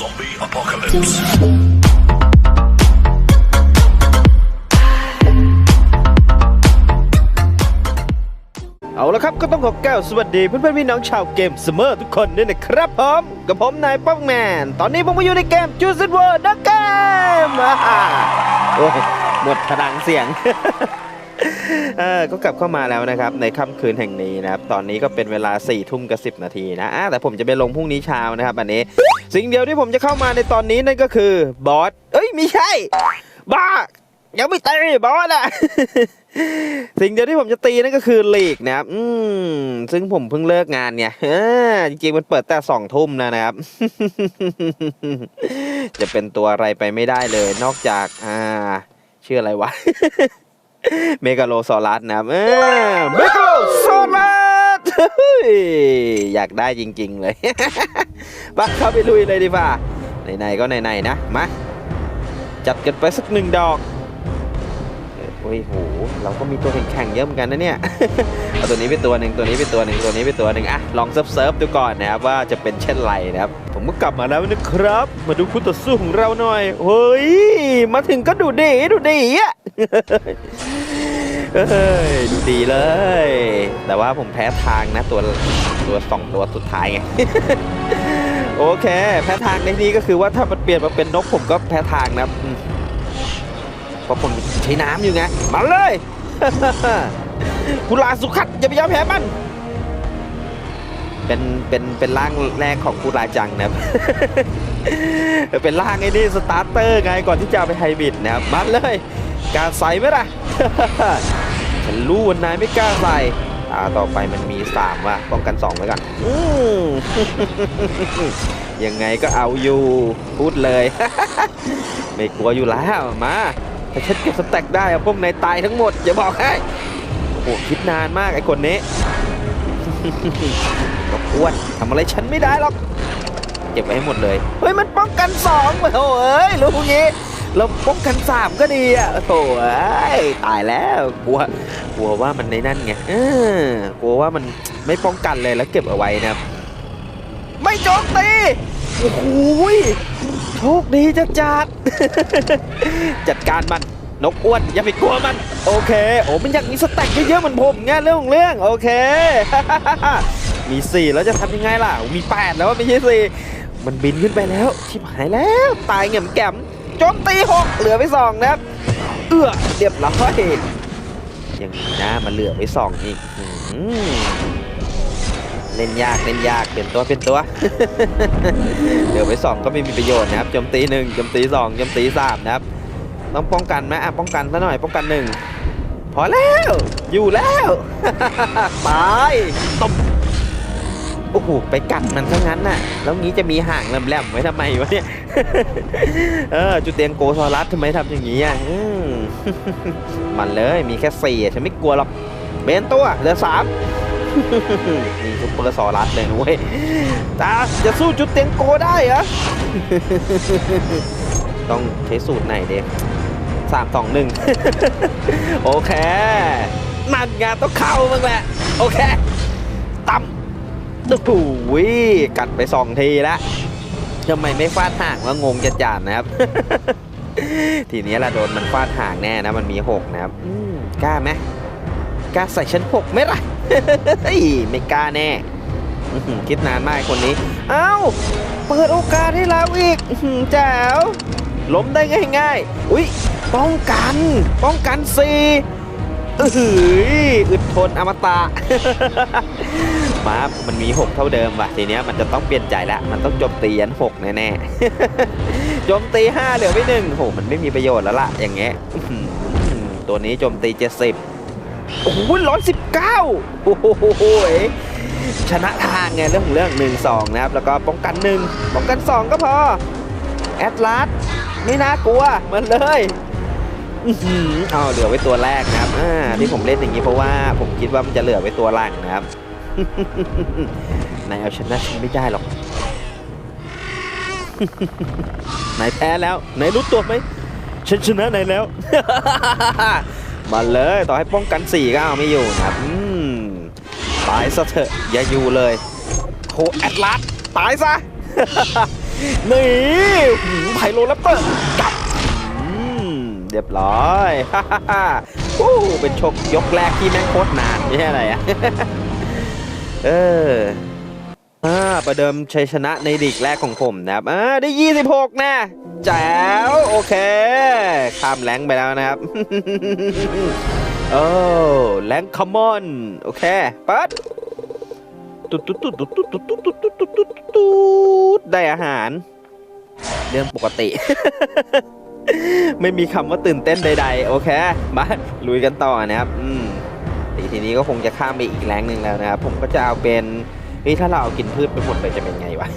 Zombie apocalypse. เอาละครับก็ต้องขอแก้วสวัสดีเพื่อนๆพี่น้องชาวเกมเสมอทุกคนด้วยนะครับผมกับผมนายป้องแมน ตอนนี้ผมก็อยู่ในเกมจูซิ w เวิร์ดนะเกมอ่าโอ้ยหมดพลังเสียง เออก็กลับเข้ามาแล้วนะครับในค่ำคืนแห่งนี้นะครับตอนนี้ก็เป็นเวลา4ี่ทุ่มกับสินาทีนะแต่ผมจะไปลงพรุ่งนี้เช้านะครับอันนี้ สิ่งเดียวที่ผมจะเข้ามาในตอนนี้นั่นก็คือบอสเอ้ยไม่ใช่บ้ายังไม่ตีบอสอะสิ่งเดียวที่ผมจะตีนั่นก็คือลีกนะครับ อืม ซึ่งผมเพิ่งเลิกงานเนี่ยจริงๆ มันเปิดแต่สองทุ่มนะนะครับ จะเป็นตัวอะไรไปไม่ได้เลย นอกจาก อ่า ชื่ออะไรวะ เมกาโลซอรัสนะครับเออเมกาโลซอรัสเฮ้ยอยากได้จริง ๆ เลยไปเข้าไปลุยเลยดีกว่าไหนๆก็ไหนๆนะมาจัดกันไปสักหนึ่งดอก โอ้ยโห เราก็มีตัวแข่งๆเยอะเหมือนกันนะเนี่ย เอาตัวนี้ไปตัวหนึ่งตัวนี้ไปตัวหนึ่งตัวนี้ไปตัวหนึ่งอะ ลองเซิร์ฟเซิร์ฟดูก่อนนะครับว่าจะเป็นเช่นไรนะครับ ผมก็กลับมาแล้วนะครับ มาดูคู่ต่อสู้ของเราหน่อย เฮ้ย มาถึงก็ดูดีดูดีอะเฮ้ยดูดีเลย แต่ว่าผมแพ้ทางนะตัวตัวสองตัวสุดท้ายไงโอเค แพ้ทางในนี้ก็คือว่าถ้ามันเปลี่ยนมาเป็นนกผมก็แพ้ทางนะครับ เพราะผมใช้น้ำอยู่ไง มาเลยกุลาสุขัดอย่าไปยอมแพ้มัน เป็น เป็น เป็นร่างแรกของกุลาจังนะครับ เป็นร่างไอ้นี่สตาร์เตอร์ไงก่อนที่จะไปไฮบริดนะครับมาเลยกล้าใส่ไหมล่ะ ฉันรู้ว่านายไม่กล้าใส่อ่าต่อไปมันมีสามว่ะป้องกันสองไว้ก่อนอืมยังไงก็เอาอยู่ พูดเลย ไม่กลัวอยู่แล้ว มา ถ้าฉันเก็บสแต็กได้อะพวกนายตายทั้งหมดอย่าบอกให้โอ้โหคิดนานมากไอ้คนนี้ก็อ้วนทำอะไรฉันไม่ได้หรอกเก็บไว้ให้หมดเลย เฮ้ยมันป้องกันสองโอ้เอ้ยรู้งี้เราป้องกันสามก็ดีอะโถ่เอ้ยตายแล้วกลัวกลัวว่ามันในนั่นไงเออกลัวว่ามันไม่ป้องกันเลยแล้วเก็บเอาไว้นะครับไม่โจมตีโอ้โหย โชคดีจัดจัดจัดการมันนกอ้วนอย่าไปกลัวมัน โอเคโอ้มันอยากมีสแต็กเยอะๆเหมือนผมไงเรื่องของเรื่องโอเค มีสี่แล้วจะทำยังไงล่ะ มีแปดแล้วไม่ใช่สี่มันบินขึ้นไปแล้วชิบหายแล้ว ตายเง่มแก่มโจมตีหกเหลือไปสองนะครับ เอื้อเรียบร้อยยังมีหน้ามันเหลือไปสองอีกอื เล่นยากเล่นยากเปลี่ยนตัวเปลี่ยนตัวเหลือไปสองก็ไม่มีประโยชน์นะครับโจมตีหนึ่งโจมตีสองโจมตีสามนะครับต้องป้องกันไหมอะป้องกันซะหน่อยป้องกันหนึ่งพอแล้ว อยู่แล้วตายตบโอ้โหไปกัดมันซะงั้นน่ะ แล้วงี้จะมีห่างแหลมๆไว้ทำไมวะเนี่ยเออจุดเตียงโกโซลัสทำไมทำอย่างนี้อะมันเลยมีแค่สี่ฉันไม่กลัวหรอกเบนตัวเหลือสาม มีซุปเปอร์ซอรัสเลยนุ้ยตาจะสู้จุดเตียงโกได้เหรอ ต้องใช้สูตรไหนเด็สามสองหนึ่งโอเคนั่นไงต้องเข้ามึงแหละ โอเคต่ำโอ้โหกัดไปสองทีแล้วทำไมไม่ฟาดห่างว่างงจะจานนะครับ ทีนี้ละโดนมันฟาดห่างแน่นะ มันมีหกนะครับกล้าไหม กล้าใส่ชั้นหกไหมล่ะเฮ้ไม่กล้าแน่คิดนานมากคนนี้ เอ้า เปิดโอกาสให้เราอีกอื้อหือแจ๋วล้มได้ง่ายๆ อุ้ยป้องกัน ป้องกันสี่เออหืออึดทนอมตะมามันมี 6 เท่าเดิมว่ะ ทีเนี้ยมันจะต้องเปลี่ยนใจแล้วมันต้องโจมตียัน6แน่ๆโจมตี5เหลือไปหนึ่งโห มันไม่มีประโยชน์แล้วล่ะ อย่างเงี้ย ตัวนี้โจมตี70 โอ้โหร้อยสิบเก้าโอ้โหชนะทางไงเรื่องของเรื่องหนึ่งสองนะครับ แล้วก็ป้องกันหนึ่งป้องกันสองก็พอ แอดลาสไม่น่ากลัวเหมันเลยอือหือเอาเหลือไว้ตัวแรกนะครับอ่าที่ผมเล่นอย่างนี้เพราะว่าผมคิดว่ามันจะเหลือไว้ตัวหลังนะครับนายเอาชนะฉันไม่ได้หรอกนายแพ้แล้วนายรู้ตัวไหมฉันชนะนายแล้ว มาเลยต่อให้ป้องกันสี่ก็เอาไม่อยู่นะครับอืมตายซะเถอะอย่าอยู่เลยโหแอดลาสตายซะนี่หืมไพโรแรปเตอร์กลับอืมเรียบร้อยฮ่าฮ่าฮ่าอู้เป็นชกยกแรกที่แม่งโคตรนานไม่ใช่อะไรอะเออ อ่าประเดิมชัยชนะในลีกแรกของผมนะครับอ่าได้ 26 นะแจ๋วโอเค ข้ามแรงไปแล้วนะครับ โอ้แรงคอมมอน โอเคปิดตุ๊ดตุ๊ดตุ๊ดตุ๊ดตุ๊ดตุ๊ดตุ๊ดตุ๊ดตุ๊ดตุ๊ดตุ๊ดได้อาหาร เรื่องปกติ ไม่มีคำว่าตื่นเต้นใดๆ โอเค มาลุยกันต่อนะครับ อืมทีทีนี้ก็คงจะข้ามไปอีกแรงหนึ่งแล้วนะครับ ผมก็จะเอาเป็น เฮ้ยถ้าเราเอากินพืชไปหมดเลยจะเป็นไงวะ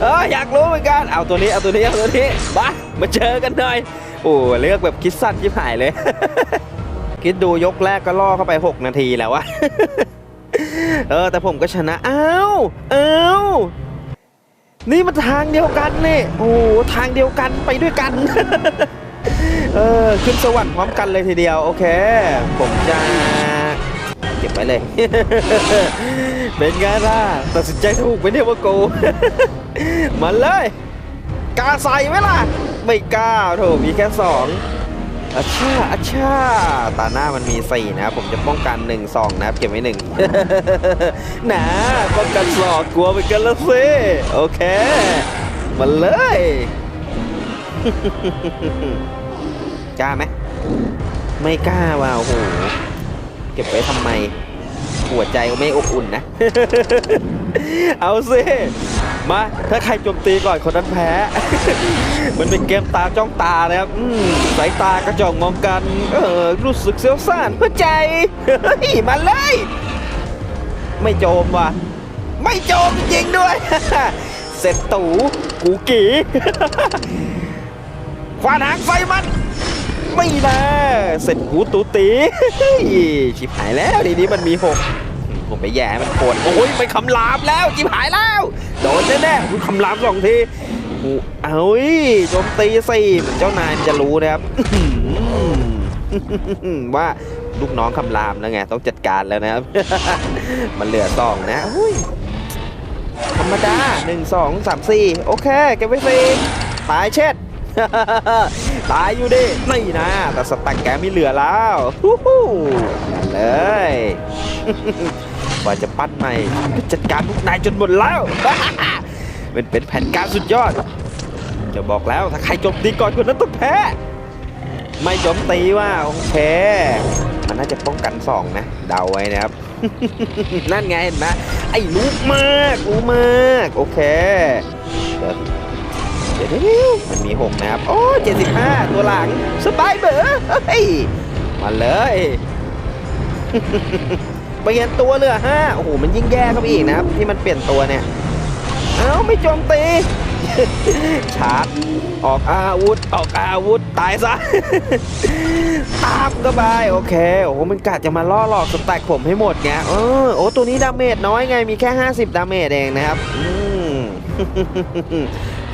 เอออยากรู้เหมือนกัน เอาตัวนี้เอาตัวนี้เอาตัวนี้มามาเจอกันหน่อย โอ้เลือกแบบคิดสั้นชิบหายเลย คิดดูยกแรกก็ล่อเข้าไป 6 นาทีแล้ววะ เออแต่ผมก็ชนะ อ้าวอ้าวนี่มันทางเดียวกันนี่โอ้ทางเดียวกันไปด้วยกัน เออขึ้นสวรรค์พร้อมกันเลยทีเดียว โอเค ผมจะ บไว้เลย เป็นไงล่ะตัดสินใจถูกไมเนี่ยว่าโกมาเลยกล้าใส่ไหมล่ะ ไม่กล้าโถมีแค่สองอาชาอาชาตาหน้ามันมีสี่นะครับผมจะป้องกันหนึ่งสองนับเก็บไว้หนึ่งหนาป้องกันสองกลัวไปกันแล้วสิโอเคมาเลยกล้าไหมไม่กล้าว่ะโอ้โห เก็บไว้ทำไมหัวใจไม่อบอุ่นนะ เอาสิมา ถ้าใครโจมตีก่อนคนนั้นแพ้ มันเป็นเกมตาจ้องตานะครับสายตากระจองมองกัน เออ รู้สึกเสียวซ่านหัวใจมาเลย ไม่โจมว่ะ ไม่โจมจริงด้วย เสร็จตูกูกีควานหางไฟมัน ไม่นะเสร็จกูตูตีชิบหายแล้วทีนี้มันมีหกผมไปแย้มันโกนโอ้ยมันคำรามแล้วชิบหายแล้วโดนแน่ๆอุ๊ยคำรามสองทีอู้เอาอีโจมตีสิเหมือนเจ้านายมันจะรู้นะครับว่าลูกน้องคำรามแล้วไงต้องจัดการแล้วนะครับ มันเหลือสองนะธรรมดาหนึ่งสองสามสี่โอเค เก็บไว้สี่ตายเช็ด ตายอยู่ดินี่นะ แต่สแตักแกไม่เหลือแล้วฮู้ฮู้นั่นเลยว่าจะปั้นใหม่จัดการพวกนายจนหมดแล้วเป็นเป็นแผนการสุดยอด จะบอกแล้วถ้าใครจมตีก่อนคนนั้นต้องแพ้ ไม่จมตีว่าโอเคมันน่าจะป้องกันสองนะ เดาไว้นะครับ นั่นไงเห็นไหมไอ้รู้มากรู้มาก โอเคเดี๋ยว ดี๋ยวเดี๋ยวมันมีหกนะครับ โอ้เจ็ดสิบห้าตัวหลัง สบายเบอเฮ้ย มาเลยเปลี่ยนตัวเหลือห้าโอ้โห มันยิ่งแย่เข้าไปอีกนะครับ ที่มันเปลี่ยนตัวเนี่ย เอ้า ไม่โจมตี ชาร์จ ออกอาวุธ ออกอาวุธ ตายซะตามก็ไป โอเค โอ้โห มันกะจะมาล่อหลอกสแต็กผมให้หมดไงเออโอ้ ตัวนี้ดาเมจน้อยไง มีแค่ 50 ดาเมจเองนะครับ อืม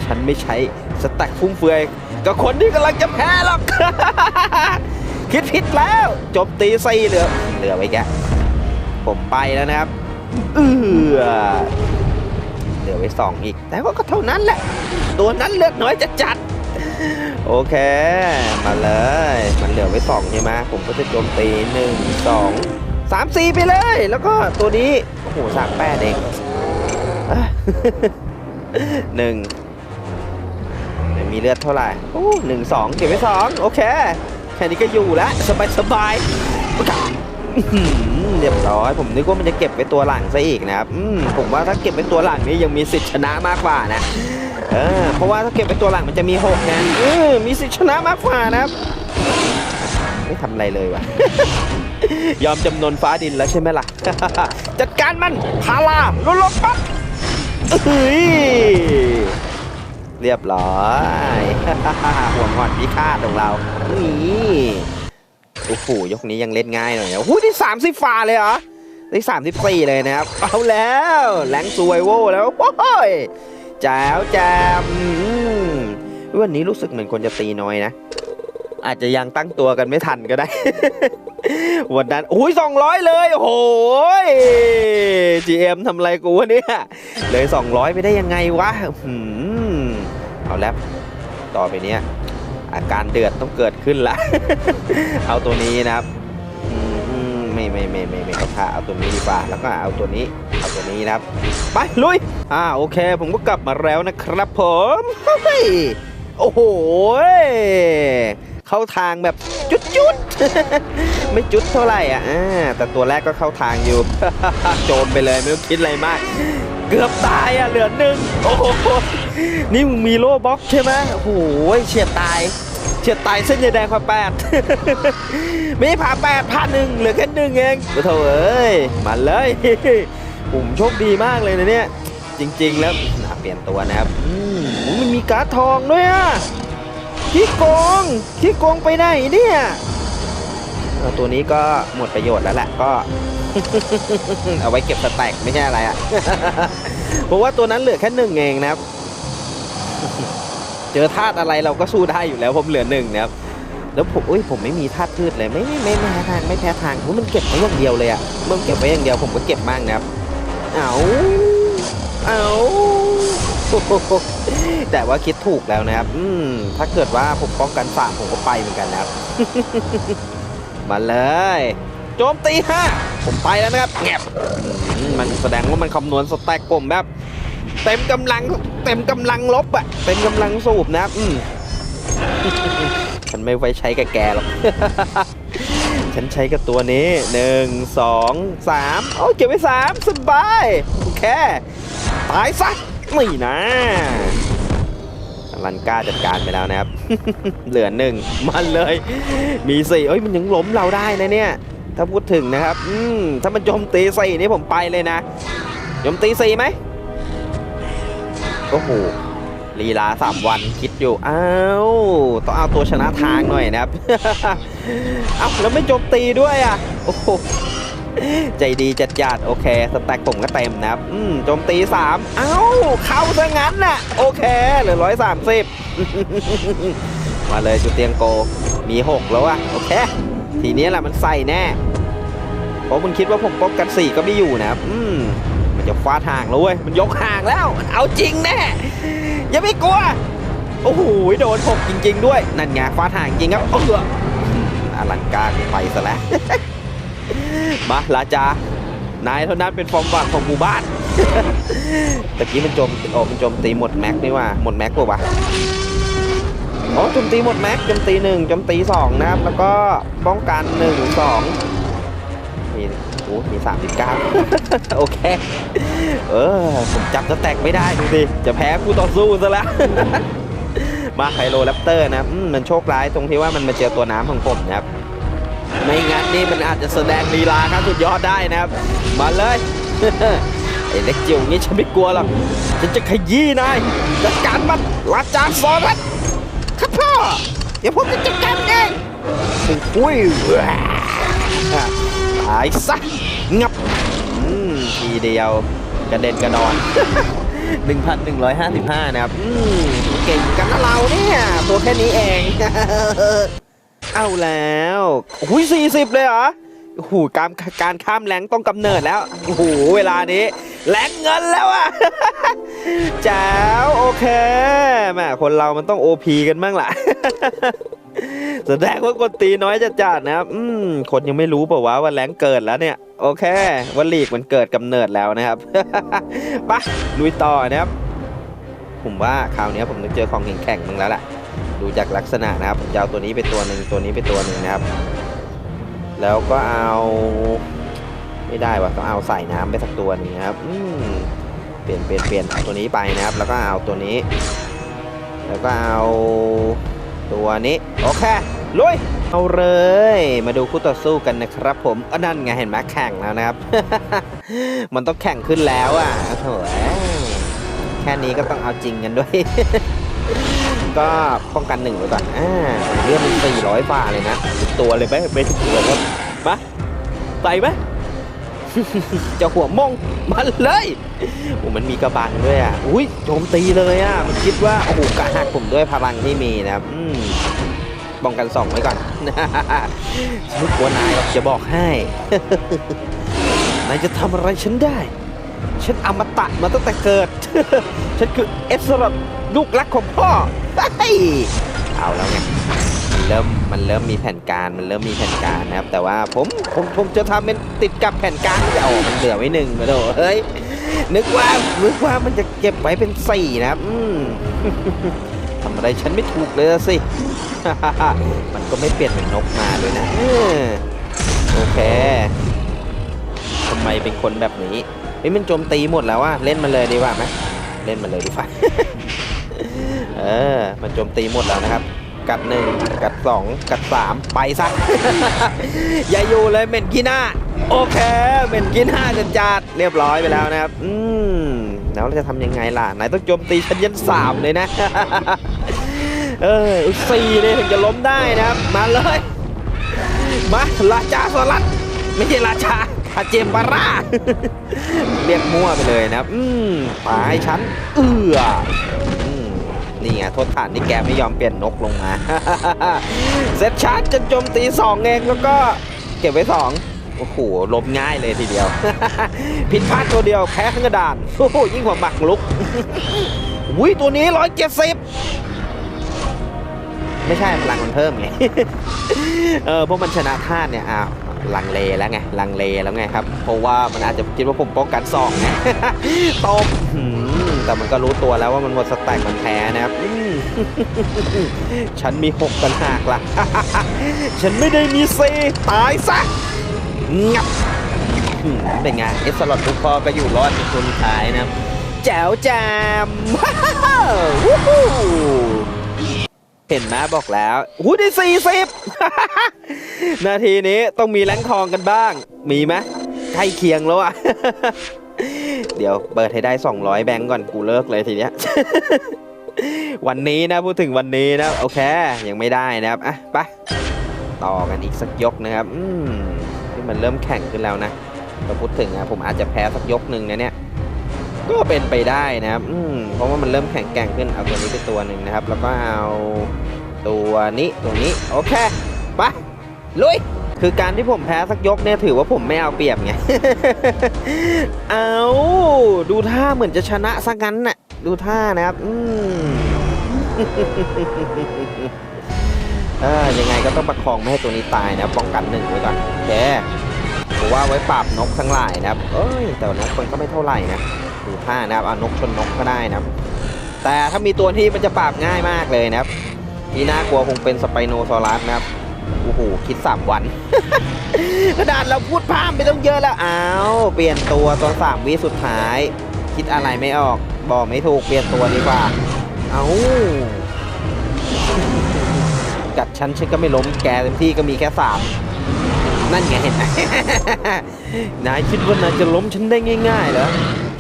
ฉันไม่ใช้สแต็กฟุ่มเฟือยกับคนที่กำลังจะแพ้หรอก คิดผิดแล้วจบตีซีเหลือเหลือไว้แกผมไปแล้วนะครับเออเหลือไว้สองอีก แต่ว่าก็เท่านั้นแหละ ตัวนั้นเลือดน้อยจะจัด โอเค มาเลย มันเหลือไว้สองใช่ไหมผมก็จะโจมตีหนึ่งสองสามสี่ไปเลย แล้วก็ตัวนี้ โอ้โหสามแปดเองหนึ่ง มีเลือดเท่าไหร่โอ้หนึ่งสองเก็บไว้สองโอเค แค่นี้ก็อยู่แล้วสบายสบายเรียบร้อย ผมนึกว่ามันจะเก็บไว้ตัวหลังซะอีกนะครับอืมผมว่าถ้าเก็บไว้ตัวหลังนี่ยังมีสิทธิ์ชนะมากกว่านะเออเพราะว่าถ้าเก็บไว้ตัวหลังมันจะมีหกนะมีสิทธิ์ชนะมากกว่านะครับไม่ทำอะไรเลยวะยอมจำนนฟ้าดินแล้วใช่ไหมล่ะ จัดการมันพาลาลงลงปั๊บเฮ้ย เรียบร้อยห่วงหอนพิฆาตของเรานี่โอ้โหยกนี้ยังเล่นง่ายหน่อยนะโอ้โหที่สามสิบฝ่าเลยเหรอได้สามสิบสี่เลยนะครับ เอาแล้วแหลงซวยโวแล้วโอ้ยแจ๋วแจมอืมวันนี้รู้สึกเหมือนคนจะตีน้อยนะ อาจจะยังตั้งตัวกันไม่ทันก็ได้วันนั้นอุ้ยสองร้อยเลยโอ้โห GM ทำอะไรกูวะเนี่ยเลย200ไปได้ยังไงวะหืม เอาแล้วต่อไปเนี้ยอาการเดือดต้องเกิดขึ้นละ เอาตัวนี้นะครับไม่ไม่ไม่ไม่ไม่เอาค่ะเอาตัวนี้ดีกว่า แล้วก็เอาตัวนี้ เอาตัวนี้นะครับ ไปลุย อ่าโอเค ผมก็กลับมาแล้วนะครับผมโอ้โหเข้าทางแบบจุดจุดไม่จุดเท่าไหร่อะแต่ตัวแรกก็เข้าทางอยู่ โจมไปเลยไม่ต้องคิดอะไรมาก เกือบตายอะเหลือหนึ่งโอ้โห นี่มึงมีโล่บล็อกใช่ไหมโอ้โหเฉียดตายเฉียดตายเส้นใยแดงพาแปดไม่พาแปดพาหนึ่งเหลือแค่หนึ่งเองโอ้โถเอ้ยมาเลยผมโชคดีมากเลยนะเนี่ย จริง ๆ แล้วอะเปลี่ยนตัวนะครับอืมมันมีการ์ดทองด้วยอะขี้โกงขี้โกงไปไหนเนี่ยตัวนี้ก็หมดประโยชน์แล้วแหละก็เอาไว้เก็บสแต็กไม่ใช่อะไรอะ เพราะว่าตัวนั้นเหลือแค่หนึ่งเองนะครับ เจอธาตุอะไรเราก็สู้ได้อยู่แล้วผมเหลือหนึ่งนะครับแล้วผมอุ้ยผมไม่มีธาตุพืชเลยไม่ไม่ไม่ไม่แพ้ทางไม่แพ้ทางอุ๊ยมันเก็บไว้อย่างเดียวเลยอะมันเก็บไว้อย่างเดียวผมก็เก็บมั่งนะครับเอาเอาแต่ว่าคิดถูกแล้วนะครับอืมถ้าเกิดว่าผมป้องกันสามผมก็ไปเหมือนกันนะครับ มาเลยโจมตีห้าผมไปแล้วนะครับแงบมันแสดงว่ามันคำนวณสแต็กผมแบบ เต็มกำลังเต็มกำลังลบอะเต็มกำลังสูบนะอืมฉันไม่ไว้ใช้กับแกหรอกฉันใช้กับตัวนี้หนึ่งสองสามโอ้เก็บไว้สามสบายโอเคตายซะนี่นะลันก้าจัดการไปแล้วนะครับ เหลือหนึ่งมันเลย มีสี่เอ้ยมันยังล้มเราได้นะเนี่ย ถ้าพูดถึงนะครับ อืมถ้ามันโจมตีสี่นี่ผมไปเลยนะโจมตีสี่ไหม โอ้โหลีลาสามวันคิดอยู่ อ้าว ต้องเอาตัวชนะทางหน่อยนะครับเอ้าแล้วไม่จมตีด้วยอะ โอ้โห ใจดีจัดจัดโอเค สแต็กผมก็เต็มนะครับ อืมโจมตีสามเอ้าเข้าซะงั้นน่ะ โอเค เหลือร้อยสามสิบมาเลยจุดเตียงโก มีหกแล้วอะโอเค ทีนี้แหละมันใส่แน่ เพราะมึงคิดว่าผมป้องกันสี่ก็ไม่อยู่นะครับ อืม มันจะฟาดห่างแล้วเว้ย มันยกห่างแล้ว เอาจริงแน่ อย่าไม่กลัว โอ้โห โดนหกจริง ๆ ด้วย นั่นไงฟาดห่างจริงครับ เอออลังการไปซะแล้ว มาลาจา นายเท่านั้นเป็นฟอร์มบัตของหมู่บ้าน ตะกี้มันโจมโอ้มันโจมตีหมดแม็กนี่ว่าหมดแม็กป่าวะอ๋อโจมตีหมดแม็กโจมตีหนึ่งโจมตีสองนะครับ แล้วก็ป้องกันหนึ่งสองมี โอ้มีสามสิบเก้าโอเค เออ ผมจับสแต็กไม่ได้ดูสิ จะแพ้คู่ต่อสู้ซะล้วมาไคโรแรปเตอร์นะมมันโชคร้ายตรงที่ว่ามันมาเจอตัวน้ำของผมนะครับ ไม่งั้นนี่มันอาจจะแสดงลีลาครับสุดยอดได้นะครับ มาเลยไอ้เล็กจิ๋วงี้ฉันไม่กลัวหรอก ฉันจะขยี้นายจัดการมันลาจารย์สอนมันครับพ่อเดี๋ยวผมจะจัดการเองอุ้ยายซะ งับอืมทีเดียวกระเด็นกระดอน 1,155 นะครับอืมเก่งกันนะเราเนี่ย ตัวแค่นี้เอง เอาแล้วโอ้โหสี่สิบเลยเหรอโอ้โหการการข้ามแรงต้องกำเนิดแล้วโอ้โหเวลานี้แรงเงินแล้วอะแจ๋วโอเคแหมคนเรามันต้องโอพีกันบ้างล่ะ แสดงว่าคนตีน้อยจะจัดนะครับ อืม คนยังไม่รู้เปล่าวะว่าแรงเกิดแล้วเนี่ย โอเค ว่าลีกมันเกิดกำเนิดแล้วนะครับไปลุยต่อนะครับ ผมว่าคราวนี้ผมต้องเจอของแข็งๆมึงแล้วแหละดูจากลักษณะนะครับผมจะเอาตัวนี้ไปตัวหนึ่งตัวนี้ไปตัวหนึ่งนะครับ แล้วก็เอา ไม่ได้วะต้องเอาใส่น้ำไปสักตัวนึงนะครับ อืมเปลี่ยนเปลี่ยนเปลี่ยนเอาตัวนี้ไปนะครับ แล้วก็เอาตัวนี้ แล้วก็เอา ตัวนี้ โอเคลุยเอาเลย มาดูคู่ต่อสู้กันนะครับผมอนั่นไงเห็นไหมแข่งแล้วนะครับ มันต้องแข่งขึ้นแล้วอะโอ้โถแค่นี้ก็ต้องเอาจริงกันด้วย ก็ป้องกันหนึ่งไว้ก่อนอ่าเรื่องมันสี่ร้อยฝ่าเลยนะตัวเลยไหมไม่ทุกตัวครับมาใส่ไหม จะหัวมงมันเลยโอ้มันมีกระบาลด้วยอะอุ้ยโจมตีเลยอะมันคิดว่าโอ้โหกระหักผมด้วยพลังที่มีนะครับอืมป้องกันสองไว้ก่อนฉันกลัวนายจะบอกให้นายจะทำอะไรฉันได้ ฉันอมตะมาตั้งแต่เกิด ฉันคือเอสรดลูกรักของพ่อเอาแล้วไง เริ่มมันเริ่มมีแผนการมันเริ่มมีแผนการนะครับ แต่ว่าผมผมผมจะทำเป็นติดกับแผนการจะโอ้มันเหลือไว้หนึ่งมาโถเฮ้ยนึกว่านึกว่ามันจะเก็บไว้เป็นสี่นะครับอืมทำอะไรฉันไม่ถูกเลยสิมันก็ไม่เปลี่ยนเป็นนกมาด้วยนะโอเคทำไมเป็นคนแบบนี้เฮ้ยมันโจมตีหมดแล้วว่าเล่นมันเลยดีกว่าไหมเล่นมันเลยดีกว่าเออมันโจมตีหมดแล้วนะครับ กัดหนึ่งกัดสองกัดสามไปซะ อย่าอยู่เลยเหม็นขี้หน้า โอเคเหม็นขี้หน้าจัดจัดเรียบร้อยไปแล้วนะครับ อืมแล้วเราจะทำยังไงล่ะไหนต้องโจมตีชั้นยันสามเลยนะ เออสี่เลยถึงจะล้มได้นะครับ มาเลย มาราชาสลัด ไม่ใช่ราชาอาเจมบาร่าเรียกมั่วไปเลยนะครับ อืมไปฉันเอือ นี่ไงโทษฐานที่แกไม่ยอมเปลี่ยนนกลงมา เซตชาร์จจนโจมตีสองเองแล้วก็เก็บไว้สองโอ้โหล้มง่ายเลยทีเดียว ผิดพลาดตัวเดียวแพ้ทั้งกระดานโอ้โหยิ่งกว่าหมักลุกอุ้ยตัวนี้ร้อยเจ็ดสิบไม่ใช่พลังมันเพิ่มไง เออพราะมันชนะท่าเนี่ยอ้าวลังเลแล้วไงลังเลแล้วไงครับ เพราะว่ามันอาจจะคิดว่าผมป้องกันสองไงตบ แต่มันก็รู้ตัวแล้วว่ามันหมดสแต็กมันแพ้นะครับฉันมีหกต่างหากละฉันไม่ได้มีซีตายซะงับเป็นไงเอสลอดทุกพอก็อยู่รอดเป็นคนสุดท้ายนะครับแจ๋วแจมเห็นไหมบอกแล้วหูได้สี่สิบนาทีนี้ต้องมีแรงทองกันบ้าง มีไหมใกล้เคียงแล้วอะ เดี๋ยวเปิดให้ได้ 200 แบงก์ก่อนกูเลิกเลยทีเนี้ย วันนี้นะพูดถึงวันนี้นะโอเค ยังไม่ได้นะครับอะไปต่อกันอีกสักยกนะครับอืมที่มันเริ่มแข่งขึ้นแล้วนะแต่พูดถึงนะผมอาจจะแพ้สักยกหนึ่งนะเนี่ยก็เป็นไปได้นะครับอืมเพราะว่ามันเริ่มแข็งแกร่งขึ้นเอาตัวนี้ไปตัวหนึ่งนะครับ แล้วก็เอาตัวนี้ตัวนี้โอเคไปลุย คือการที่ผมแพ้สักยกเนี่ยถือว่าผมไม่เอาเปรียบไง เอาดูท่าเหมือนจะชนะซะงั้นน่ะ ดูท่านะครับ อืมเออยังไงก็ต้องประคองไม่ให้ตัวนี้ตายนะป้องกันหนึ่งไว้ก่อนโอเคผมว่าไว้ปราบนกทั้งหลายนะครับ เอ้ย แต่นกมันก็ไม่เท่าไหร่นะดูท่านะครับเอานกชนนกก็ได้นะครับ แต่ถ้ามีตัวที่มันจะปราบง่ายมากเลยนะครับ ที่น่ากลัวคงเป็นสไปโนซอรัสนะครับ โอ้โห คิด 3 วัน กระดาษเราพูดพามไปต้องเยอะแล้วอ้าวเปลี่ยนตัวตอนสามวิสุดท้าย คิดอะไรไม่ออก บอกไม่ถูกเปลี่ยนตัวดีกว่า เอากัดฉันฉันก็ไม่ล้มแกเต็มที่ก็มีแค่สามนั่นไงเห็นไหมนายคิดว่านายจะล้มฉันได้ง่ายๆเหรอ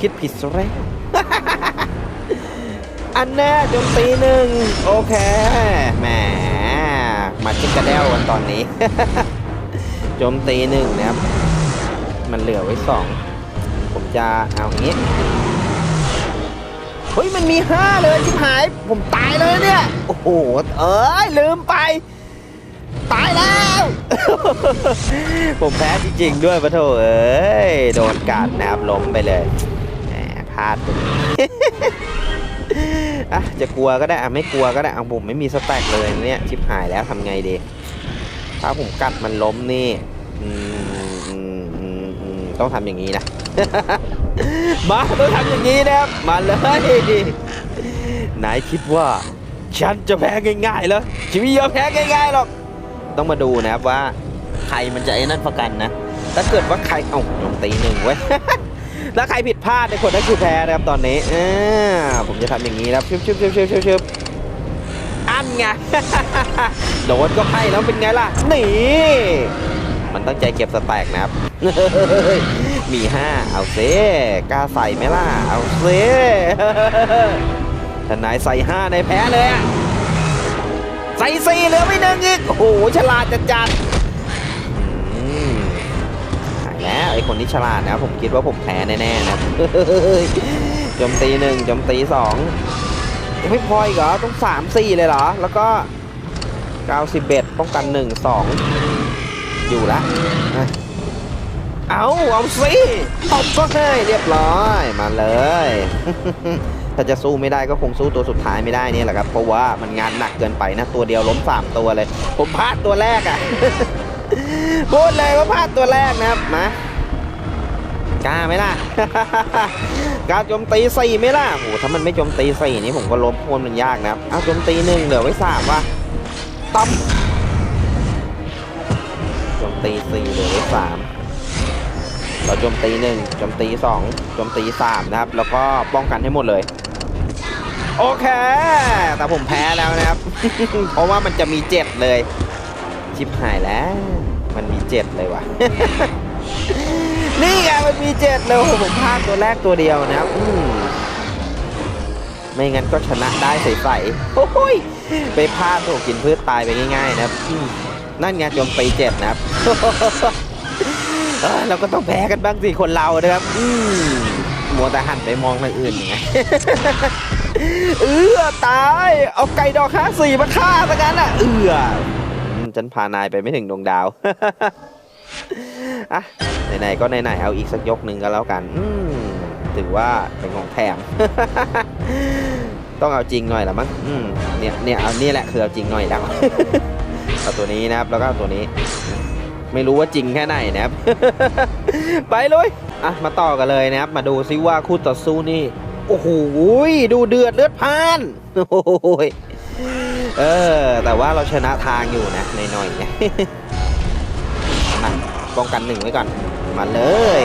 คิดผิดซะแล้วอันแน่จมตีหนึ่งโอเคแหม มาชิกกระเดวกันตอนนี้ โจมตีหนึ่งนะครับ มันเหลือไว้สองผมจะเอาอย่างนี้ เฮ้ยมันมีห้าเลยชิบหาย ผมตายเลยเนี่ย โอ้โห เอ้ยลืมไป ตายแล้ว ผมแพ้จริงๆด้วยปะโถเอ้ย โดนกัดนะครับล้มไปเลยแหมพลาดตรงนี้ อะจะกลัวก็ได้อะไม่กลัวก็ได้เอาผมไม่มีสแต็กเลยเนี่ยชิบหายแล้วทำไงดีถ้าผมกัดมันล้มนี่ต้องทำอย่างนี้นะมาต้องทำอย่างนี้นะครับมาเลยนายคิดว่าฉันจะแพ้ง่ายๆเหรอชีวิตยอมแพ้ง่ายๆหรอกต้องมาดูนะครับว่าใครมันจะไอ้นั่นประกันนะถ้าเกิดว่าใครเอ้าลงตีหนึ่งเว้ย ถ้าใครผิดพลาดในคนนั้นคือแพ้นะครับตอนนี้เออผมจะทำอย่างนี้นะครับชึบชึบชึบชึบชึบชึบอันไงโดนก็ให้แล้วเป็นไงล่ะนี่มันตั้งใจเก็บสแต็กนะครับ มีห้าเอาเซกล้าใส่ไหมล่ะ เอาเซถ้านายใส่ห้าในแพ้เลยอะใส่สี่เหลือไม่หนึ่งอีก โอ้โห ฉลาดจัดจัดๆอืมหาย แล้วไอคนที่ฉลาดนะผมคิดว่าผมแพ้แน่ๆนะจมตีหนึ่งจมตีสองยังไม่พออีกเหรอต้องสามสี่เลยเหรอ แล้วก็91ป้องกัน1 2อยู่ละเอาเอาสิตบก็ให้เรียบร้อยมาเลย ถ้าจะสู้ไม่ได้ก็คงสู้ตัวสุดท้ายไม่ได้นี่แหละครับ เพราะว่ามันงานหนักเกินไปนะ ตัวเดียวล้มสามตัวเลย ผมพลาดตัวแรกอะ่ะ พูดเลยว่าพลาดตัวแรกนะครับ มากล้าไหมล่ะ กล้าโจมตีสี่ไหมล่ะโหถ้ามันไม่โจมตีสี่นี่ผมก็ลบพวนมันยากนะครับ เอาโจมตีหนึ่งเหลือไว้สามว่ะต้อมโจมตีสี่เหลือไว้สามเราโจมตีหนึ่งโจมตีสองโจมตีสามนะครับ แล้วก็ป้องกันให้หมดเลย โอเค แต่ผมแพ้แล้วนะครับ เพราะว่ามันจะมีเจ็ดเลย ชิบหายแล้ว มันมีเจ็ดเลยว่ะ นี่ไงมันมีเจ็ดเลยผมพลาดตัวแรกตัวเดียวนะครับอืมไม่งั้นก็ชนะได้ใสๆโอ้ยไปพลาดถูกกินพืชตายไปง่ายๆนะครับนั่นไงโจมตีเจ็ดนะครับเราก็ต้องแพ้กันบ้างสิคนเรานะครับอืมมัวแต่หันไปมองทางอื่นไงเออตาย เอาไก่ดอกห้าสี่มาฆ่าซะงั้นอะ เออ ฉันพานายไปไม่ถึงดวงดาวอะไหนๆก็ไหนๆเอาอีกสักยกหนึ่งก็แล้วกันถือว่าเป็นของแถม ต้องเอาจริงหน่อยละมั้งเนี่ยเนี่ยเอานี่แหละคือเอาจริงหน่อยแล้วเอาตัวนี้นะครับแล้วก็เอาตัวนี้ ไม่รู้ว่าจริงแค่ไหนนะครับ ไปเลยอะมาต่อกันเลยนะครับ มาดูซิว่าคู่ต่อสู้นี่ โอ้โหดูเดือดเลือดพล่านโอ้โห เออ แต่ว่าเราชนะทางอยู่นะในหน่อยๆเนี่ยมาป้องกันหนึ่งไว้ก่อน มาเลย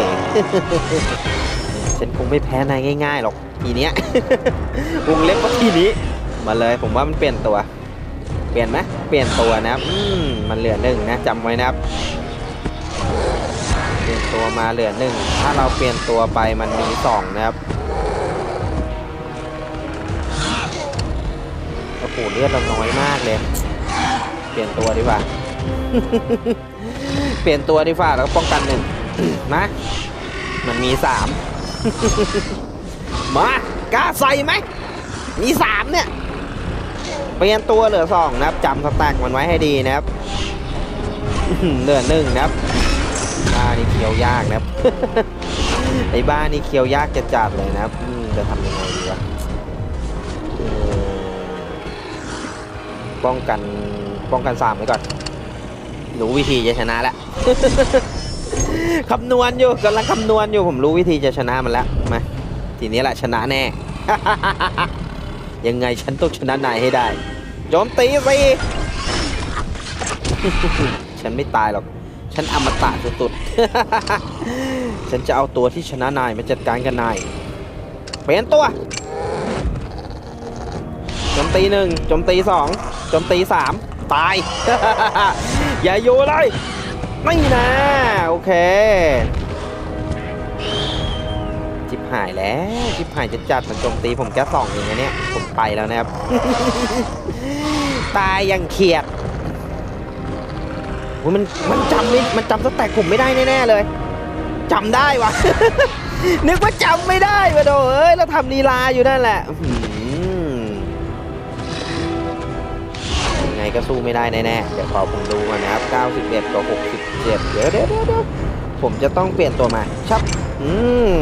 ฉันคงไม่แพ้นายง่ายๆหรอกทีเนี้ยวงเล็บว่าทีนี้ มาเลยผมว่ามันเปลี่ยนตัว เปลี่ยนไหมเปลี่ยนตัวนะอืมมันเหลือหนึ่งนะจำไว้นะครับเปลี่ยนตัวมาเหลือหนึ่งถ้าเราเปลี่ยนตัวไปมันมีสองนะครับ โอ้โหเลือดเราน้อยมากเลย เปลี่ยนตัวดีกว่า เปลี่ยนตัวดีกว่าแล้วก็ป้องกันหนึ่งนะมันมีสามมากล้าใส่ไหม มีสามเนี่ย เปลี่ยนตัวเหลือสองนะครับจำสแต็กมันไว้ให้ดีนะครับเหลือหนึ่งนะครับบ้านี่เคี้ยวยากนะครับไอ้บ้านี่เคี้ยวยากจะจัดเลยนะครับจะทำยังไงดีวะ ป้องกันป้องกันสามไว้ก่อนรู้วิธีจะชนะแล้วคำนวณอยู่กำลังคำนวณอยู่ผมรู้วิธีจะชนะมันแล้วมาทีนี้แหละชนะแน่ ยังไงฉันต้องชนะนายให้ได้โจมตีสิฉันไม่ตายหรอก ฉันอมตะสุดๆ ฉันจะเอาตัวที่ชนะนายมาจัดการกับนายเปลี่ยนตัว โจมตีหนึ่งโจมตีสองโจมตีสามตาย อย่าอยู่เลยไม่นะโอเคชิบหายแล้วชิบหายจะจัดมันโจมตีผมแค่สองเองนะเนี่ยผมไปแล้วนะครับ ตายอย่างเขียดโอ้มันมันจำไม่มันจำสแต็กผมไม่ได้แน่ๆเลยจำได้วะนึกว่าจำไม่ได้วะโดเอ้ยเราทำลีลาอยู่นั่นแหละ ไงก็สู้ไม่ได้แน่ๆ เดี๋ยวขอผมดูก่อนนะครับ 91 กับ 67เดี๋ยวเดี๋ยวเดี๋ยวเดี๋ยวผมจะต้องเปลี่ยนตัวมาชับ อืม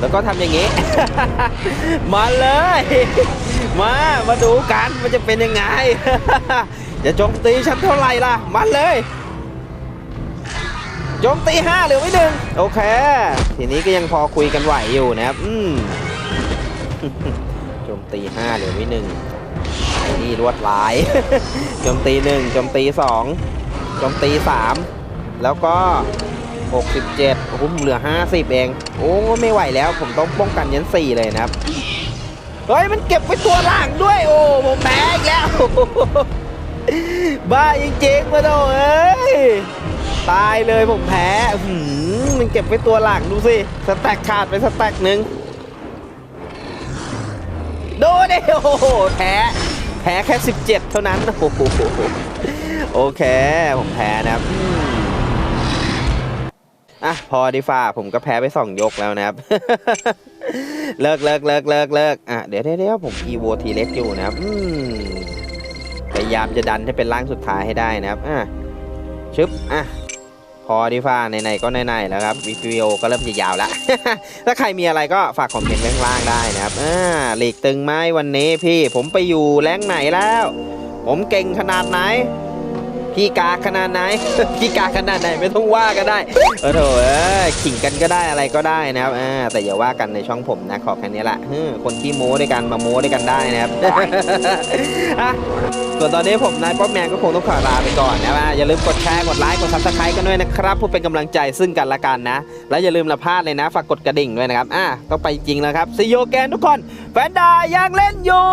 แล้วก็ทำอย่างนี้ มาเลย มา มาดูกัน มันจะเป็นยังไง จะโจมตีฉันเท่าไหร่ล่ะ มาเลยโจมตีห้าเหลือไว้หนึ่งโอเค ทีนี้ก็ยังพอคุยกันไหวอยู่นะครับ อืมโจมตีห้าเหลือไว้หนึ่ง นี่ลวดลายโจมตีหนึ่งโจมตีสองโจมตีสามแล้วก็ 67โอ้โหผมเหลือ 50 เอง โอ้ไม่ไหวแล้วผมต้องป้องกันยัน4เลยนะครับ เฮ้ย มันเก็บไว้ตัวหลังด้วย โอ้ผมแพ้อีกแล้ว บ้าจริงๆมาโดเอ้ยตายเลยผมแพ้หือมันเก็บไว้ตัวหลังดูสิสแต็กขาดไปสแต็กหนึ่งดูดิโอ้โหแพ้ แพ้แค่ 17 เท่านั้น โอ้โหโอเค ผมแพ้นะครับอะพอดีฝ่าผมก็แพ้ไปสองยกแล้วนะครับ เลิกเลิกเลิกเลิกเลิกอะเดี๋ยวเดี๋ยวผมอีโวทีเล็กอยู่นะครับอืมยายามจะดันให้เป็นร่างสุดท้ายให้ได้นะครับอะชึบอะ อดีฟ้าไหนๆก็ไหนๆแล้วครับวิดีโอก็เริ่มจะยาวแล้วถ้าใครมีอะไรก็ฝากคอมเมนต์ข้างล่างได้นะครับอ่าหลีกตึงไหมวันนี้พี่ผมไปอยู่แรงไหนแล้ว ผมเก่งขนาดไหน พี่กาขนาดไหน พี่กาขนาดไหนไม่ต้องว่าก็ได้เออโถเอ้ขิงกันก็ได้อะไรก็ได้นะครับอ่าแต่อย่าว่ากันในช่องผมนะขอแค่นี้แหละคนที่โม้ด้วยกันมาโม้ด้วยกันได้นะครับส่วนตอนนี้ผมนายป๊อปแมนก็คงต้องขอลาไปก่อนนะว่าอย่าลืมกดแชร์กดไลค์กดซับสไครต์กันด้วยนะครับเพื่อเป็นกำลังใจซึ่งกันและกันนะ และอย่าลืมละพลาดเลยนะฝากกดกระดิ่งด้วยนะครับอะต้องไปจริงแล้วครับซีโยแกนทุกคนแฟนดายังเล่นอยู่